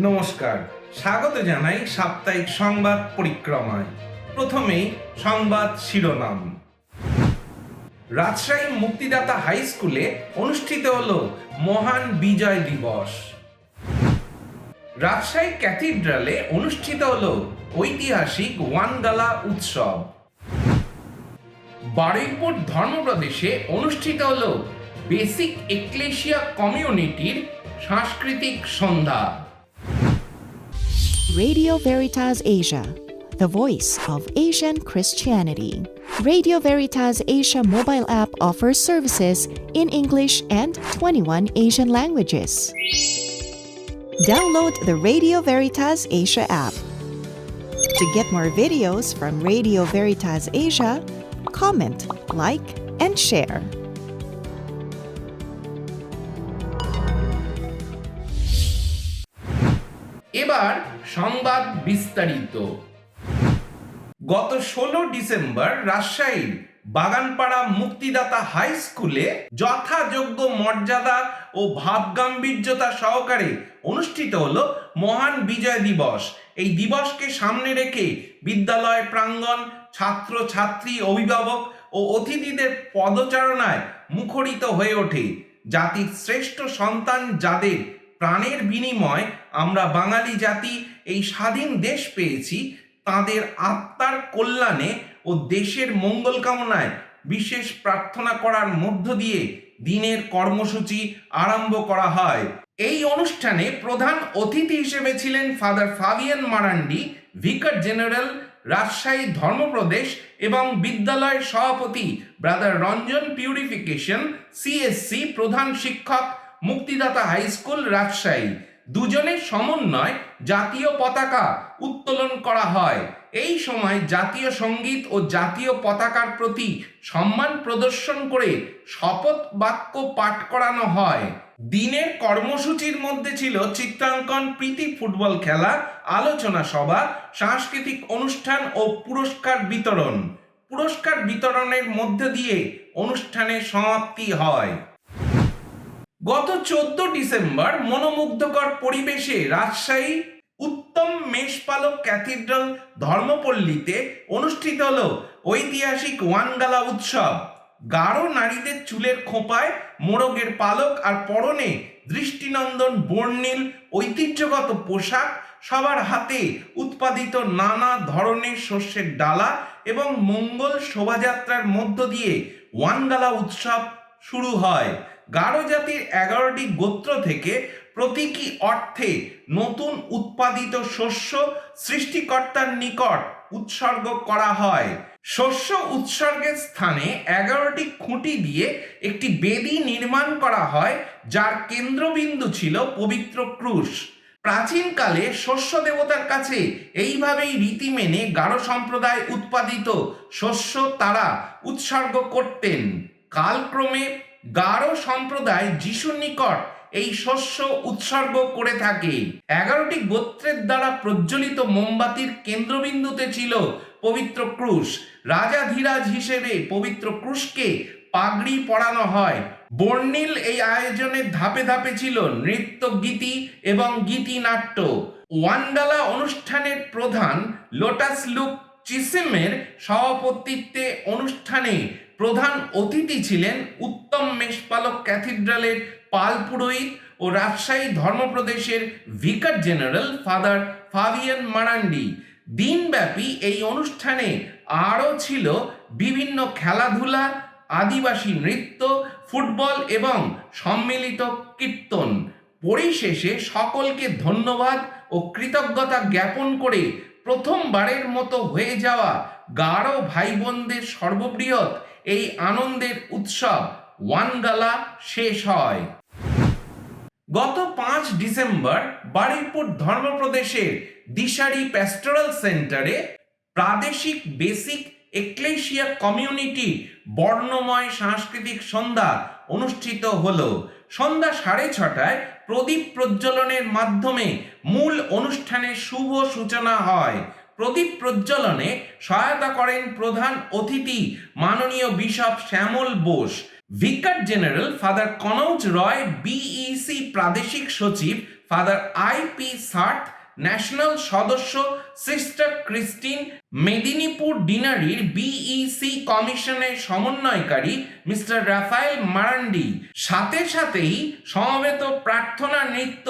নমস্কার। স্বাগত জানাই সাপ্তাহিক সংবাদ পরিক্রমায়। প্রথমেই সংবাদ শিরোনাম। রাজশাহী মুক্তিদাতা হাই স্কুলে অনুষ্ঠিত হল মহান বিজয় দিবস। রাজশাহী ক্যাথিড্রালে অনুষ্ঠিত হল ঐতিহাসিক ওয়ানগালা উৎসব। বারুইপুর ধর্মপ্রদেশে অনুষ্ঠিত হল বেসিক এক্লেশিয়া কমিউনিটির সাংস্কৃতিক সন্ধ্যা। Radio Veritas Asia, the voice of Asian Christianity. Radio Veritas Asia mobile app offers services in English and 21 Asian languages. Download the Radio Veritas Asia app. To get more videos from Radio Veritas Asia, comment, like, and share. সংবাদ বিস্তারিত। গত ষোলো December রাজশাহীর বাগানপাড়া মুক্তিদাতা high স্কুলে যথাযোগ্য মর্যাদা ও ভাবগাম্ভীর্যতা সহকারে অনুষ্ঠিত হলো মহান বিজয় দিবস। এই দিবসকে সামনে রেখে বিদ্যালয় প্রাঙ্গণ ছাত্র ছাত্রী অভিভাবক ও অতিথিদের পদচারণায় মুখরিত হয়ে ওঠে। জাতির শ্রেষ্ঠ সন্তান যাদের প্রাণের বিনিময় আমরা বাঙালি জাতি এই স্বাধীন দেশ পেয়েছি, তাদের আত্মার কল্যাণে ও দেশের মঙ্গল কামনায় বিশেষ প্রার্থনা করার মধ্য দিয়ে দিনের কর্মসূচি আরম্ভ করা হয়। এই অনুষ্ঠানে প্রধান অতিথি হিসেবে ছিলেন father Fabian Marandi, vicar general, Rajshahi ধর্মপ্রদেশ এবং বিদ্যালয়ের সভাপতি ব্রাদার রঞ্জন পিউরিফিকেশন সিএসসি প্রধান শিক্ষক মুক্তিদাতা হাই স্কুল রাজশাহী। দুজনের সমন্বয়, জাতীয় পতাকা উত্তোলন করা হয়। এই সময় জাতীয় সংগীত ও জাতীয় পতাকার প্রতি সম্মান প্রদর্শন করে শপথ বাক্য পাঠ করানো হয়। দিনের কর্মসূচির মধ্যে ছিল চিত্রাঙ্কন, প্রীতি ফুটবল খেলা, আলোচনা সভা, সাংস্কৃতিক অনুষ্ঠান ও পুরস্কার বিতরণ। পুরস্কার বিতরণের মধ্য দিয়ে অনুষ্ঠানের সমাপ্তি হয়। গত চোদ্দ ডিসেম্বর মনোমুগ্ধকর পরিবেশে রাজশাহী উত্তম মেষপালক ক্যাথিড্রাল ধর্মপল্লীতে অনুষ্ঠিত হল ঐতিহাসিক ওয়ানগালা উৎসব। গাঢ় নারীদের চুলের খোঁপায় মোরগের পালক আর পরনে দৃষ্টিনন্দন বর্ণিল ঐতিহ্যগত পোশাক সবার হাতে উৎপাদিত নানা ধরনের শস্যের ডালা এবং মঙ্গল শোভাযাত্রার মধ্য দিয়ে ওয়ানগালা উৎসব শুরু হয়। গারো জাতির এগারোটি গোত্র থেকে প্রতীকী অর্থে নতুন উৎপাদিত শস্য সৃষ্টিকর্তার নিকট উৎসর্গ করা হয়। শস্য উৎসর্গের স্থানে এগারোটি খুঁটি দিয়ে একটি বেদি নির্মাণ করা হয়, যার কেন্দ্রবিন্দু ছিল পবিত্র ক্রুশ। প্রাচীনকালে শস্য দেবতার কাছে এইভাবেই রীতি মেনে গারো সম্প্রদায় উৎপাদিত শস্য তারা উৎসর্গ করতেন। কালক্রমে গারো সম্প্রদায় যিশুর নিকট এই শস্য উৎসর্গ করে থাকে। এগারোটি গোত্রের দ্বারা প্রজ্বলিত মোমবাতির কেন্দ্রবিন্দুতে ছিল পবিত্র ক্রুশ। রাজা ধীরাজ হিসেবে পবিত্র ক্রুশকে পাগড়ি পরানো হয়। বর্ণিল এই আয়োজনের ধাপে ধাপে ছিল নৃত্য, গীতি এবং গীতি নাট্য ওয়ানগালা অনুষ্ঠানের প্রধান লোটাস লুক চিসিমের সভাপতিত্বে অনুষ্ঠানে প্রধান অতিথি ছিলেন উত্তম মেষপালক ক্যাথিড্রালের পাল পুরোহিত ও Rajshahi ধর্মপ্রদেশের vicar general father Fabian Marandi. দিনব্যাপী এই অনুষ্ঠানে আরও ছিল বিভিন্ন খেলাধুলা, আদিবাসী নৃত্য, ফুটবল এবং সম্মিলিত কীর্তন। পরিশেষে সকলকে ধন্যবাদ ও কৃতজ্ঞতা জ্ঞাপন করে প্রথমবারের মতো হয়ে যাওয়া গাঢ় ভাই বোনদের সর্ববৃহৎ এই আনন্দের উৎসব ওয়ানগালা শেষ হয়। গত পাঁচ ডিসেম্বর বারুইপুর ধর্মপ্রদেশের দিশারি প্যাস্টোরাল সেন্টারে প্রাদেশিক বেসিক এক্লেশিয়া কমিউনিটি বর্ণময় সাংস্কৃতিক সন্ধ্যা অনুষ্ঠিত হলো। সন্ধ্যা সাড়ে ছটায় প্রদীপ প্রজ্বলনের মাধ্যমে মূল অনুষ্ঠানের শুভ সূচনা হয়। প্রদীপ প্রজ্বলনে সহায়তা করেন প্রধান অতিথি মাননীয় bishop Shyamal Bose. Vicar general father Kanauj Roy BEC প্রাদেশিক সচিব father I P Sarth, national সদস্য সিস্টার ক্রিস্টিন, মেদিনীপুর ডিনারির বিইসি কমিশনের সমন্বয়কারী মিস্টার রাফায়েল মারান্ডি। সাথে সাথেই সমবেত প্রার্থনা নৃত্য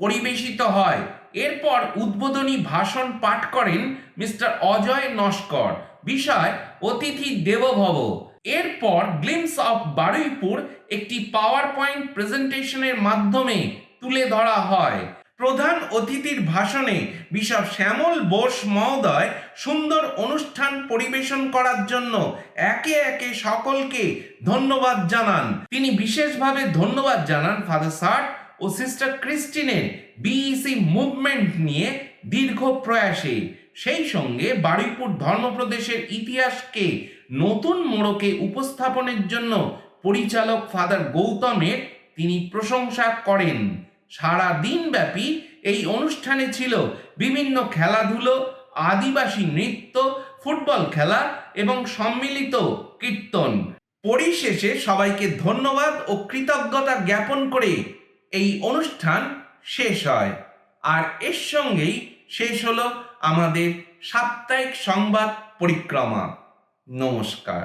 পরিবেশিত হয়। এরপর উদ্বোধনী ভাষণ পাঠ করেন মিস্টার অজয় নস্কর, বিষয় অতিথি দেবভব। এরপর গ্লিমস অফ বারুইপুর একটি পাওয়ার পয়েন্ট প্রেজেন্টেশনের মাধ্যমে তুলে ধরা হয়। প্রধান অতিথির ভাষণে বিশপ শ্যামল বোস মহোদয় সুন্দর অনুষ্ঠান পরিবেশন করার জন্য একে একে সকলকে ধন্যবাদ জানান। তিনি বিশেষভাবে ধন্যবাদ জানান ফাদার সার্ট ও সিস্টার ক্রিস্টিনের বিইসি মুভমেন্ট নিয়ে দীর্ঘ প্রয়াসে। সেই সঙ্গে বারুইপুর ধর্মপ্রদেশের ইতিহাসকে নতুন মোড়কে উপস্থাপনের জন্য পরিচালক ফাদার গৌতমের তিনি প্রশংসা করেন। সারা দিনব্যাপী এই অনুষ্ঠানে ছিল বিভিন্ন খেলাধুলো, আদিবাসী নৃত্য, ফুটবল খেলা এবং সম্মিলিত কীর্তন। পরিশেষে সবাইকে ধন্যবাদ ও কৃতজ্ঞতা জ্ঞাপন করে এই অনুষ্ঠান শেষ হয়। আর এর সঙ্গেই শেষ হলো আমাদের সাপ্তাহিক সংবাদ পরিক্রমা। নমস্কার।